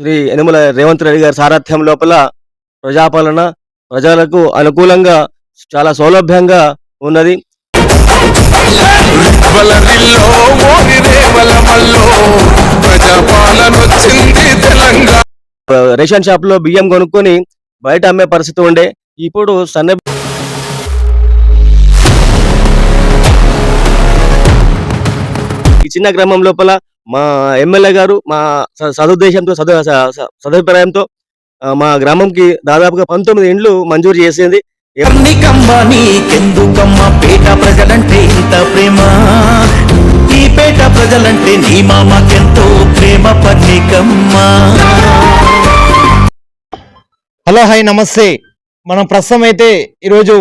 శ్రీ యనమల రేవంత్ రెడ్డి గారి సారథ్యం లోపల ప్రజాపాలన ప్రజలకు అనుకూలంగా చాలా సౌలభ్యంగా ఉన్నది. రేషన్ షాప్లో బియ్యం కొనుక్కొని బయట అమ్మే పరిస్థితి ఉండే ఇప్పుడు సన్న ఈ చిన్న గ్రామం లోపల మా ఎమ్మెల్యే గారు మా స- సదుద్దేశంతో సదు సదభిప్రాయంతో మా గ్రామంకి దాదాపుగా పంతొమ్మిది ఇండ్లు మంజూరు చేసింది. కమ్మ నీకెందుకమ్మ? పేట ప్రజలంటే ఇంత ప్రేమ. ఈ పేట ప్రజలంటే నీ మామకెంతో ప్రేమ పన్నికమ్మ హలో హాయ్ నమస్తే. మనం ప్రస్తుతం అయితే ఈరోజు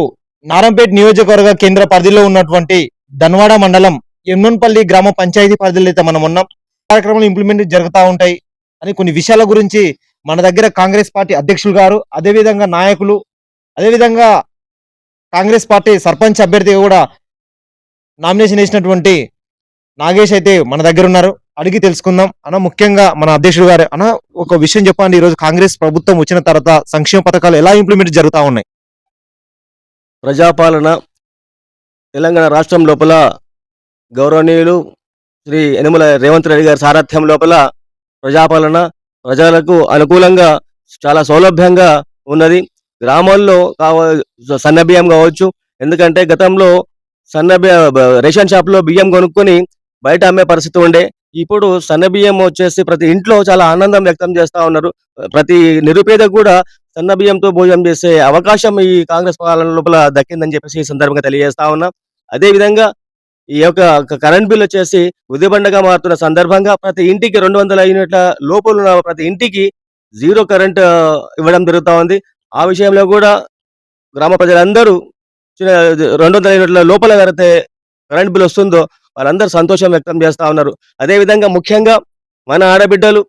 నారంపేట నియోజకవర్గ కేంద్ర పరిధిలో ఉన్నటువంటి ధన్వాడ మండలం ఎమ్నోన్పల్లి గ్రామ పంచాయతీ పరిధిలో అయితే మనం ఉన్నాం. కార్యక్రమాలు ఇంప్లిమెంట్ జరుగుతూ ఉంటాయి అని కొన్ని విషయాల గురించి మన దగ్గర కాంగ్రెస్ పార్టీ అధ్యక్షులు గారు అదేవిధంగా నాయకులు అదేవిధంగా కాంగ్రెస్ పార్టీ సర్పంచ్ అభ్యర్థి కూడా నామినేషన్ వేసినటువంటి నాగేష్ అయితే మన దగ్గర ఉన్నారు. అడిగి తెలుసుకుందాం. అన్న ముఖ్యంగా మన అధ్యక్షుడు గారు అన్న ఒక విషయం చెప్పండి. ఈ రోజు కాంగ్రెస్ ప్రభుత్వం వచ్చిన తర్వాత సంక్షేమ పథకాలు ఎలా ఇంప్లిమెంట్ జరుగుతూ ఉన్నాయి? ప్రజాపాలన తెలంగాణ రాష్ట్రం లోపల గౌరవనీయులు శ్రీ యనుమల రేవంత్ రెడ్డి గారి సారథ్యం లోపల ప్రజాపాలన ప్రజలకు అనుకూలంగా చాలా సౌలభ్యంగా ఉన్నది. గ్రామాల్లో కావ సన్న బియ్యం కావచ్చు. ఎందుకంటే గతంలో సన్న రేషన్ షాప్లో బియ్యం కొనుక్కొని బయట అమ్మే పరిస్థితి ఉండే. ఇప్పుడు సన్న బియ్యం వచ్చేసి ప్రతి ఇంట్లో చాలా ఆనందం వ్యక్తం చేస్తా ఉన్నారు. ప్రతి నిరుపేద కూడా సన్న బియ్యంతో భోజనం చేసే అవకాశం ఈ కాంగ్రెస్ పాలన లోపల దక్కిందని చెప్పేసి ఈ సందర్భంగా తెలియజేస్తా ఉన్నా. అదే విధంగా ఈ యొక్క కరెంట్ బిల్ వచ్చేసి ఉదిబండగా మారుతున్న సందర్భంగా ప్రతి ఇంటికి రెండు వందల యూనిట్ల లోపల ఉన్న ప్రతి ఇంటికి జీరో కరెంట్ ఇవ్వడం జరుగుతా ఉంది. ఆ విషయంలో కూడా గ్రామ ప్రజలందరూ రెండు వందల యూనిట్ల లోపల ఎవరైతే కరెంట్ బిల్ వస్తుందో వాళ్ళందరూ సంతోషం వ్యక్తం చేస్తా ఉన్నారు. అదే విధంగా ముఖ్యంగా మన ఆడబిడ్డలు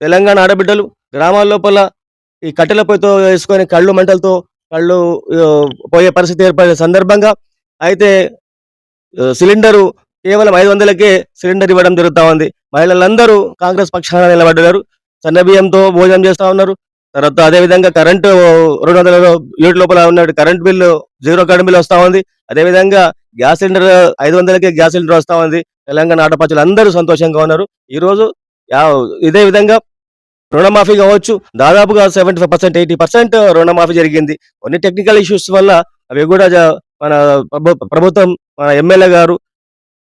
తెలంగాణ ఆడబిడ్డలు గ్రామాల లోపల ఈ కట్టెల పొయ్యితో వేసుకొని కళ్ళు మంటలతో కళ్ళు పోయే పరిస్థితి ఏర్పడే సందర్భంగా అయితే సిలిండరు కేవలం ఐదు వందలకే సిలిండర్ ఇవ్వడం జరుగుతా ఉంది. మహిళలందరూ కాంగ్రెస్ పక్షాన నిలబడ్డారు. సన్న బియ్యంతో భోజనం చేస్తూ ఉన్నారు. తర్వాత అదే విధంగా కరెంటు రెండు వందల యూనిట్ లోపల ఉన్న current bill zero current bill వస్తూ ఉంది. అదే విధంగా గ్యాస్ సిలిండర్ ఐదు వందలకే గ్యాస్ సిలిండర్ వస్తూ ఉంది. తెలంగాణ ఆడపచ్చులు అందరూ సంతోషంగా ఉన్నారు. ఈరోజు ఇదే విధంగా రుణమాఫీ కావచ్చు. దాదాపుగా seventy five percent eighty percent రుణమాఫీ జరిగింది. కొన్ని టెక్నికల్ ఇష్యూస్ వల్ల అవి కూడా మన ప్రభు- ప్రభుత్వం మన ఎమ్మెల్యే గారు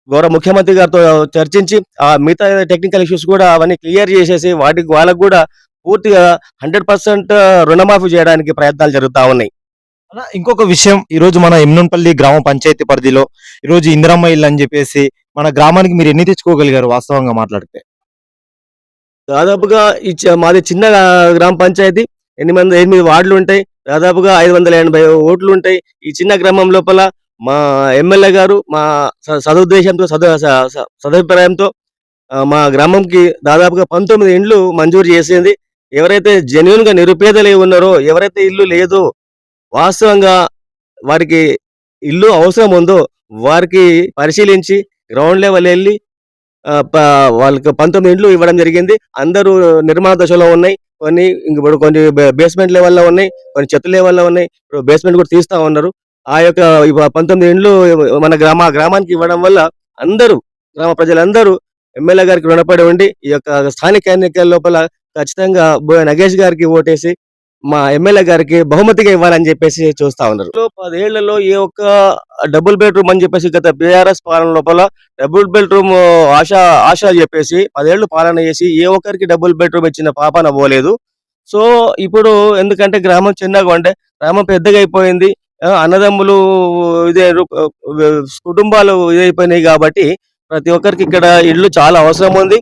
గౌరవ ముఖ్యమంత్రి గారితో చర్చించి ఆ మిగతా టెక్నికల్ ఇష్యూస్ కూడా అవన్నీ క్లియర్ చేసేసి వాటికి వాళ్ళకు కూడా పూర్తిగా హండ్రెడ్ పర్సెంట్ రుణమాఫీ చేయడానికి ప్రయత్నాలు జరుగుతా ఉన్నాయి. ఇంకొక విషయం. ఈ రోజు మన ఎమ్నోన్పల్లి గ్రామ పంచాయతీ పరిధిలో ఈ రోజు ఇందిరమ్మ ఇల్లు అని చెప్పేసి మన గ్రామానికి మీరు ఎన్ని తెచ్చుకోగలిగారు వాస్తవంగా మాట్లాడితే? దాదాపుగా మాది చిన్న గ్రామ పంచాయతీ. ఎనిమిది మంది ఎనిమిది వార్డులు ఉంటాయి దాదాపుగా ఐదు వందల ఎనభై ఓట్లు ఉంటాయి ఈ చిన్న గ్రామం లోపల మా ఎమ్మెల్యే గారు మా స- సదుద్దేశంతో సద స- సదభిప్రాయంతో మా గ్రామంకి దాదాపుగా పంతొమ్మిది ఇండ్లు మంజూరు చేసింది. ఎవరైతే జెన్యున్గా నిరుపేదలు ఉన్నారో ఎవరైతే ఇల్లు లేదో వాస్తవంగా వారికి ఇల్లు అవసరం ఉందో వారికి పరిశీలించి గ్రౌండ్ లెవెల్ వెళ్ళి వాళ్ళకి పంతొమ్మిది ఇండ్లు ఇవ్వడం జరిగింది. అందరూ నిర్మాణ దశలో ఉన్నాయి. కొన్ని ఇంక ఇప్పుడు కొన్ని బేస్మెంట్ లెవెల్లో ఉన్నాయి కొన్ని చెత్త లెవెల్లో ఉన్నాయి ఇప్పుడు బేస్మెంట్ కూడా తీస్తా ఉన్నారు. ఆ యొక్క పంతొమ్మిది ఇండ్లు మన గ్రామ గ్రామానికి ఇవ్వడం వల్ల అందరూ గ్రామ ప్రజలందరూ ఎమ్మెల్యే గారికి రుణపడి ఉండి ఈ యొక్క స్థానిక ఎన్నికల లోపల ఖచ్చితంగా బోయ నగేష్ గారికి ఓటేసి మా ఎమ్మెల్యే గారికి బహుమతిగా ఇవ్వాలని చెప్పేసి చూస్తా ఉన్నారు. పదేళ్ళలో ఏ ఒక్క డబుల్ బెడ్రూమ్ అని చెప్పేసి గత బీఆర్ఎస్ పాలన లోపల డబుల్ బెడ్రూమ్ ఆశ ఆశ చెప్పేసి పదేళ్ళు పాలన చేసి ఏ ఒక్కరికి డబుల్ బెడ్రూమ్ ఇచ్చిన పాపన పోలేదు సో ఇప్పుడు ఎందుకంటే గ్రామం చిన్నగా ఉంటే గ్రామం పెద్దగా అయిపోయింది అన్నదమ్ములు ఇదే కుటుంబాలు ఇదైపోయినాయి కాబట్టి ప్రతి ఒక్కరికి ఇక్కడ ఇల్లు చాలా అవసరం ఉంది.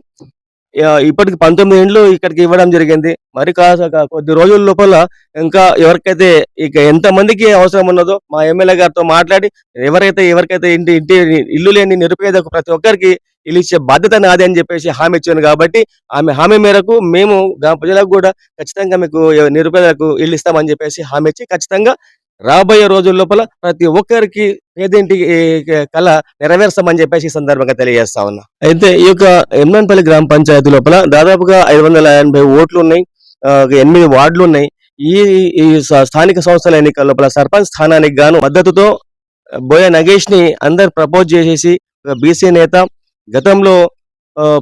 ఇప్పటికి పంతొమ్మిది ఇండ్లు ఇక్కడికి ఇవ్వడం జరిగింది. మరి కాక కొద్ది రోజుల లోపల ఇంకా ఎవరికైతే ఇక ఎంత మందికి అవసరం ఉన్నదో మా ఎమ్మెల్యే గారితో మాట్లాడి ఎవరైతే ఎవరికైతే ఇంటి ఇంటి ఇల్లు లేని నిరుపేద ప్రతి ఒక్కరికి ఇల్లు ఇచ్చే బాధ్యత నాది అని చెప్పేసి హామీ ఇచ్చాను కాబట్టి ఆమె హామీ మేరకు మేము గ్రామ ప్రజలకు కూడా ఖచ్చితంగా మీకు నిరుపేదలకు ఇల్లు ఇస్తామని చెప్పేసి హామీ ఇచ్చి ఖచ్చితంగా రాబోయే రోజుల లోపల ప్రతి ఒక్కరికి పేదింటి కళ నెరవేర్చమని చెప్పేసి ఈ సందర్భంగా తెలియజేస్తా ఉన్నా. అయితే ఈ యొక్క ఎమ్నాన్పల్లి గ్రామ పంచాయతీ లోపల దాదాపుగా ఐదు వందల ఎనభై ఓట్లు ఉన్నాయి. ఎనిమిది వార్డులు ఉన్నాయి. ఈ ఈ స్థానిక సంస్థల ఎన్నికల లోపల సర్పంచ్ స్థానానికి గాను మద్దతుతో బోయ నగేష్ని అందరు ప్రపోజ్ చేసేసి ఒక బీసీ నేత గతంలో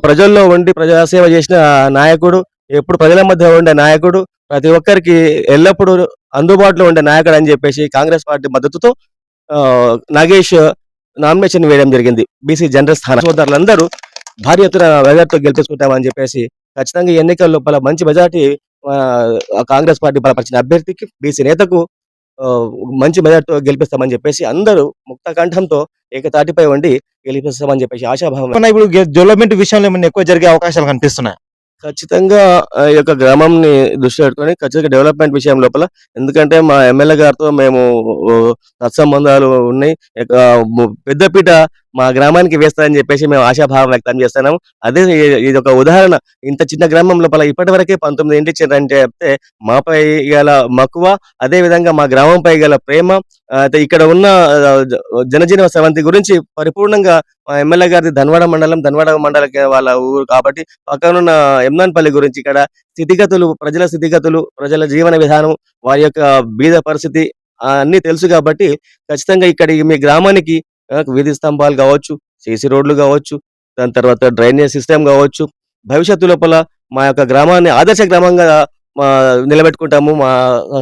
ప్రజల్లో ఉండి ప్రజాసేవ చేసిన నాయకుడు ఎప్పుడు ప్రజల మధ్య ఉండే నాయకుడు ప్రతి ఒక్కరికి ఎల్లప్పుడూ అందుబాటులో ఉండే నాయకుడు అని చెప్పేసి కాంగ్రెస్ పార్టీ మద్దతుతో ఆ, నాగేష్ నామినేషన్ వేయడం జరిగింది. బీసీ జనరల్ స్థాన సోదరులందరూ భారీ ఎత్తున మెజార్టీతో గెలిపించుకుంటామని చెప్పేసి ఖచ్చితంగా ఎన్నికల లోపల మంచి మెజార్టీ కాంగ్రెస్ పార్టీ బలపరిచిన అభ్యర్థికి బీసీ నేతకు మంచి మెజార్టీతో గెలిపిస్తామని చెప్పేసి అందరూ ముక్త కంఠంతో ఏకతాటిపై ఉండి గెలిపిస్తామని చెప్పేసి ఆశాభావం. ఇప్పుడు డెవలప్మెంట్ విషయంలో ఏమైనా ఎక్కువ జరిగే అవకాశాలు కనిపిస్తున్నాయి? ఖచ్చితంగా ఈ యొక్క గ్రామంని దృష్టి పెట్టుకొని ఖచ్చితంగా డెవలప్మెంట్ విషయం లోపల. ఎందుకంటే మా ఎమ్మెల్యే గారితో మేము సత్సంబంధాలు ఉన్నాయి. ఇక పెద్దపీట మా గ్రామానికి వేస్తారని చెప్పేసి మేము ఆశాభావం వ్యక్తం చేస్తున్నాము. అదే ఇది ఒక ఉదాహరణ ఇంత చిన్న గ్రామం లోపల ఇప్పటి వరకే పంతొమ్మిది ఇంటి ఇచ్చారంటే చెప్తే మాపై గల మక్కువ అదే విధంగా మా గ్రామంపై గల ప్రేమ అయితే ఇక్కడ ఉన్న జనజీవన సవంతి గురించి పరిపూర్ణంగా మా ఎమ్మెల్యే గారిది ధన్వాడ మండలం ధన్వాడ మండల వాళ్ళ ఊరు కాబట్టి పక్కనున్న ఎమ్నాన్పల్లి గురించి ఇక్కడ స్థితిగతులు ప్రజల స్థితిగతులు ప్రజల జీవన విధానం వారి యొక్క బీద పరిస్థితి అన్నీ అన్ని తెలుసు కాబట్టి ఖచ్చితంగా ఇక్కడ మీ గ్రామానికి వీధి స్తంభాలు కావచ్చు సీసీ రోడ్లు కావచ్చు దాని తర్వాత డ్రైనేజ్ సిస్టమ్ కావచ్చు. భవిష్యత్తు లోపల మా యొక్క గ్రామాన్ని ఆదర్శ గ్రామంగా మా నిలబెట్టుకుంటాము. మా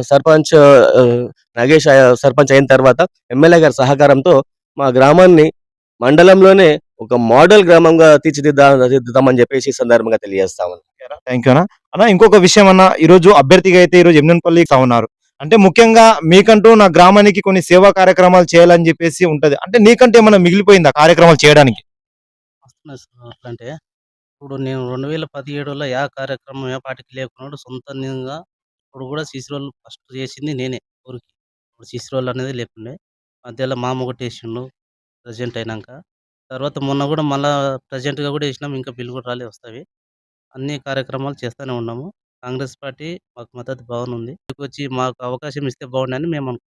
సర్పంచ్ నాగేష్ సర్పంచ్ అయిన తర్వాత ఎమ్మెల్యే గారి సహకారంతో మా గ్రామాన్ని మండలంలోనే ఒక మోడల్ గ్రామంగా తీర్చిదిద్దామని చెప్పేసి సందర్భంగా తెలియజేస్తామని థ్యాంక్ యూ అన్న. అన్న ఇంకొక విషయం అన్న. ఈ రోజు అభ్యర్థిగా అయితే ఈ రోజు ఎమ్నపల్లి ఉన్నారు. అంటే ముఖ్యంగా మీకంటూ నా గ్రామానికి కొన్ని సేవా కార్యక్రమాలు చేయాలని చెప్పేసి ఉంటది. అంటే నీకంటే ఏమైనా మిగిలిపోయిందా కార్యక్రమాలు చేయడానికి? అంటే ఇప్పుడు నేను రెండు వేల పదిహేడులో యా కార్యక్రమం ఏ పాటికి లేకున్నాడు సొంతంగా ఇప్పుడు కూడా శిశురోలు ఫస్ట్ చేసింది నేనే ఊరికి. ఇప్పుడు శిశురోలు అనేది లేకుండే. మధ్యలో మామ ఒకటి వేసిండు ప్రజెంట్ అయినాక. తర్వాత మొన్న కూడా మళ్ళీ ప్రజెంట్గా కూడా వేసినాం ఇంకా బిల్లు కూడా రాలే వస్తాయి. అన్ని కార్యక్రమాలు చేస్తూనే ఉన్నాము. కాంగ్రెస్ పార్టీ మాకు మద్దతు బాగుంది. వచ్చి మాకు అవకాశం ఇస్తే బాగుండని మేము అనుకుంటున్నాం